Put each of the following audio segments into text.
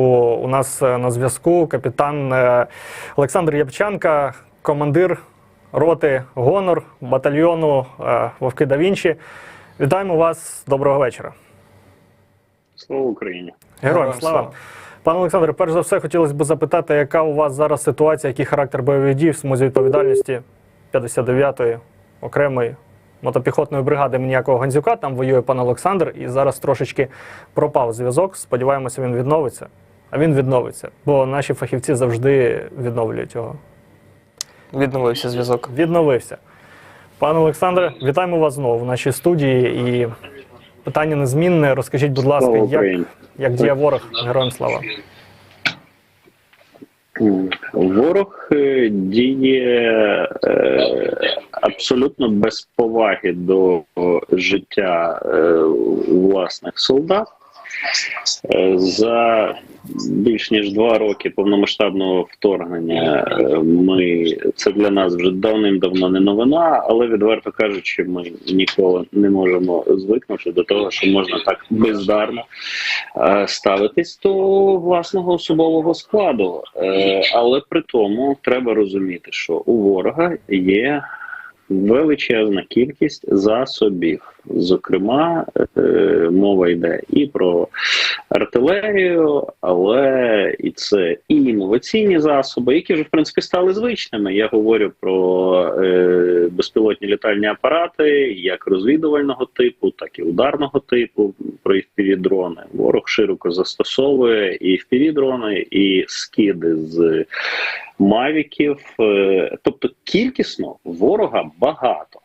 У нас е, на зв'язку капітан е, Олександр Ябчанка, командир роти Гонор батальйону е, Вовки да Вінчі. Вітаємо вас. Доброго вечора. Слава Україні! Героям Героям слава. слава. Пане Олександре, перш за все, хотілося б запитати, яка у вас зараз ситуація, який характер бойових дій в смузі відповідальності 59-ї окремої мотопіхотної бригади ніякого Гандзюка. Там воює пан Олександр, і зараз трошечки пропав зв'язок. Сподіваємося, він відновиться. А він відновиться, бо наші фахівці завжди відновлюють його. Відновився зв'язок. Відновився. Пане Олександре, вітаємо вас знову в нашій студії. І питання незмінне. Розкажіть, будь ласка, як, як діє ворог? Героям слава. Ворог е, діє е, абсолютно без поваги до життя е, власних солдат. Е, За більш ніж два роки повномасштабного вторгнення е, ми це для нас вже давним-давно не новина, але відверто кажучи, ми ніколи не можемо звикнути до того, що можна так бездарно е, ставитись до власного особового складу. Але при тому треба розуміти, що у ворога є величезна кількість засобів. Зокрема, е, мова йде і про артилерію, але і це і інноваційні засоби, які вже в принципі стали звичними. Я говорю про е, безпілотні літальні апарати, як розвідувального типу, так і ударного типу, про FPV-дрони. Ворог широко застосовує і FPV-дрони, і скиди з мавіків. Е, тобто кількісно ворога багато.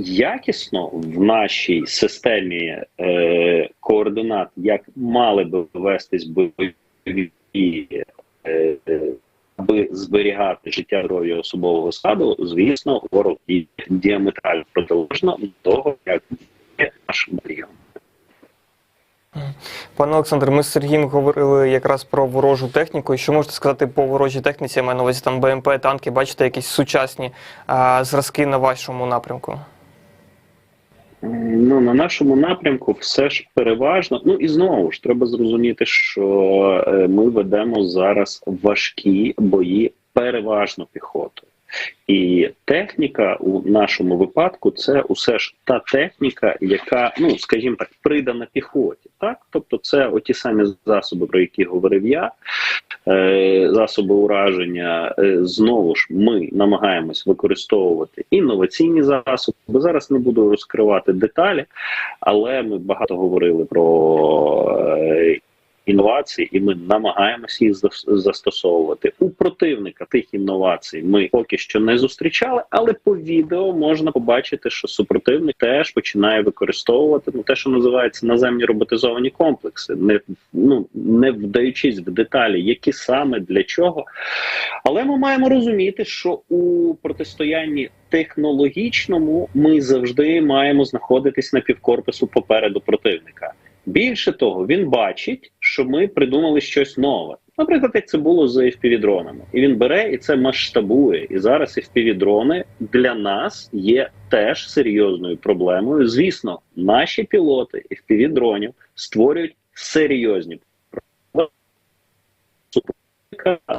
Якісно в нашій системі е, координат, як мали би вестись бойові, дії, е, аби зберігати життя здоров'я особового складу, звісно, ворог діє діаметрально протилежно до того, як є наш батальйон. Пане Олександр, ми з Сергієм говорили якраз про ворожу техніку. І Що можете сказати по ворожій техніці? Я маю на увазі там БМП, танки, бачите, якісь сучасні а, зразки на вашому напрямку? Ну, на нашому напрямку все ж переважно. Ну і знову ж треба зрозуміти, що е, ми ведемо зараз важкі бої переважно піхотою. І техніка у нашому випадку це усе ж та техніка, яка, ну скажімо так, придана піхоті. Так, тобто, це оті самі засоби, про які говорив я, е, засоби ураження. Е, знову ж ми намагаємось використовувати інноваційні засоби. Зараз не буду розкривати деталі, але ми багато говорили про е, інновації, і ми намагаємося їх застосовувати. У противника тих інновацій ми поки що не зустрічали, але по відео можна побачити, що супротивник теж починає використовувати ну те, що називається наземні роботизовані комплекси, не ну не вдаючись в деталі, які саме для чого. Але ми маємо розуміти, що у протистоянні технологічному ми завжди маємо знаходитись на півкорпусу попереду противника. Більше того, він бачить, що ми придумали щось нове. Наприклад, як це було з FPV-дронами. І він бере і це масштабує. І зараз FPV-дрони для нас є теж серйозною проблемою. Звісно, наші пілоти FPV-дронів створюють серйозні проблеми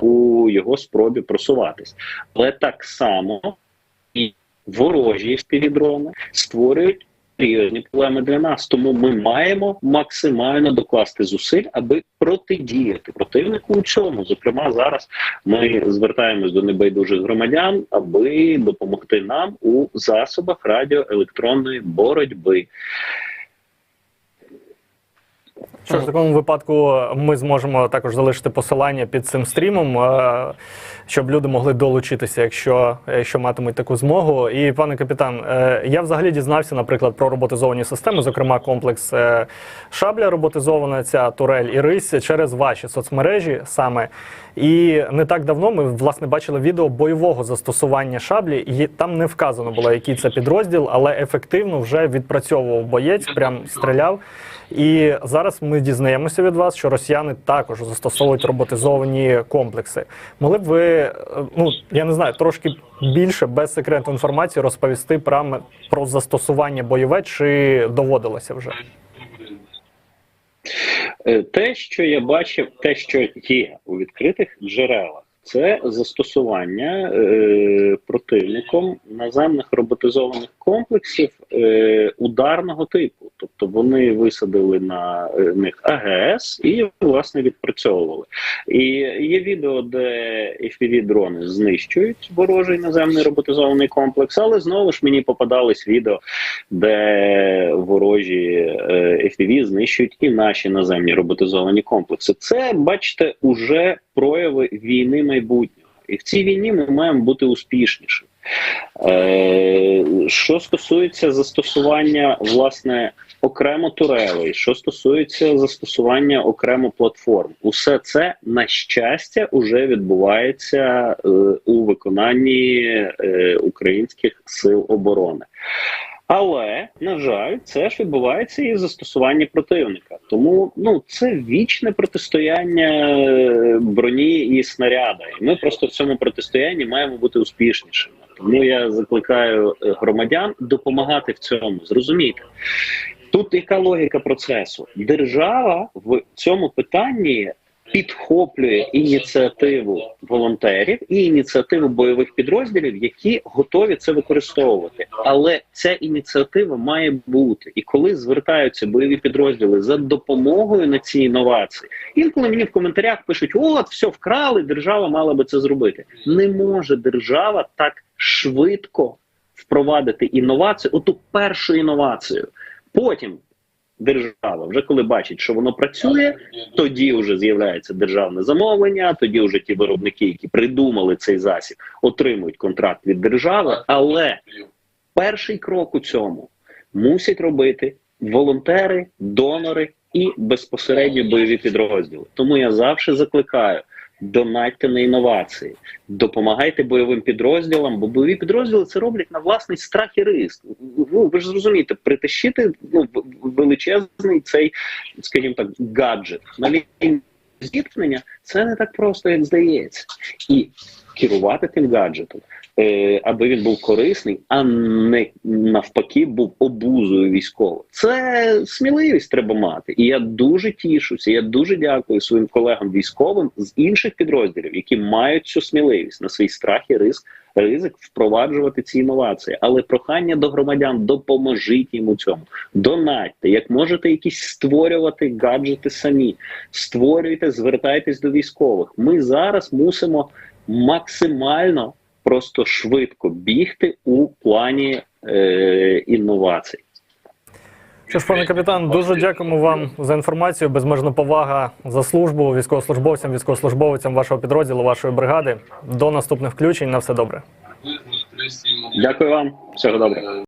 у його спробі просуватись. Але так само і ворожі FPV-дрони створюють серйозні проблеми для нас. Тому ми маємо максимально докласти зусиль, аби протидіяти противнику у цьому. Зокрема, зараз ми звертаємось до небайдужих громадян, аби допомогти нам у засобах радіоелектронної боротьби. Що в такому випадку ми зможемо також залишити посилання під цим стрімом, е, щоб люди могли долучитися, якщо, якщо матимуть таку змогу. І пане капітан, е, я взагалі дізнався, наприклад, про роботизовані системи, зокрема комплекс е, шабля роботизована, ця турель і рись через ваші соцмережі саме. І не так давно ми власне бачили відео бойового застосування шаблі, і там не вказано було, який це підрозділ, але ефективно вже відпрацьовував боєць, прям стріляв. І зараз ми дізнаємося від вас, що росіяни також застосовують роботизовані комплекси. Могли б ви, е, ну я не знаю, трошки більше без секретної інформації розповісти про, про застосування бойове, чи доводилося вже? Е, Те, що я бачив, те, що є у відкритих джерелах, це застосування е, противником наземних роботизованих комплексів е, ударного типу. Тобто вони висадили на е, них АГС і власне відпрацьовували. І є відео, де fpv дрони знищують ворожий наземний роботизований комплекс, але знову ж мені попадались відео, де ворожі е, FPV знищують і наші наземні роботизовані комплекси. Це, бачите, уже прояви війни майбутнього. І в цій війні ми маємо бути успішніші. Е, що стосується застосування власне окремо турелей, що стосується застосування окремо платформ, усе це на щастя уже відбувається е, у виконанні е, українських сил оборони. Але на жаль, це ж відбувається і в застосуванні противника. Тому ну це вічне протистояння е, броні і снаряда. І ми просто в цьому протистоянні маємо бути успішнішими. Тому я закликаю е, громадян допомагати в цьому. Зрозумійте, тут яка логіка процесу? Держава в цьому питанні підхоплює ініціативу волонтерів і ініціативу бойових підрозділів, які готові це використовувати. Але ця ініціатива має бути. І коли звертаються бойові підрозділи за допомогою на ці інновації, інколи мені в коментарях пишуть: от все вкрали, держава мала би це зробити. Не може держава так швидко впровадити інновацію, оту першу інновацію. Потім держава, вже коли бачить, що воно працює, тоді вже з'являється державне замовлення. Тоді вже ті виробники, які придумали цей засіб, отримують контракт від держави. Але перший крок у цьому мусять робити волонтери, донори і безпосередньо бойові підрозділи. Тому я завжди закликаю. Донатьте на інновації, допомагайте бойовим підрозділам, бо бойові підрозділи це роблять на власний страх і риск. Ну ви ж зрозумієте, притащити ну, величезний цей, скажімо так, гаджет на лінії зіткнення це не так просто, як здається, і керувати тим гаджетом, е, аби він був корисний, а не навпаки був обузою військовою. Це сміливість треба мати. І я дуже тішуся. Я дуже дякую своїм колегам військовим з інших підрозділів, які мають цю сміливість на свій страх і риск. Ризик впроваджувати ці інновації, але прохання до громадян допоможіть їм у цьому. Донатьте, як можете якісь створювати гаджети самі, створюйте, звертайтесь до військових. Ми зараз мусимо максимально просто швидко бігти у плані е, інновацій. Що ж, пане капітан, дуже дякуємо вам за інформацію. Безмежна повага за службу військовослужбовцям, військовослужбовцям вашого підрозділу, вашої бригади. До наступних включень. На все добре. Дякую вам, всього доброго.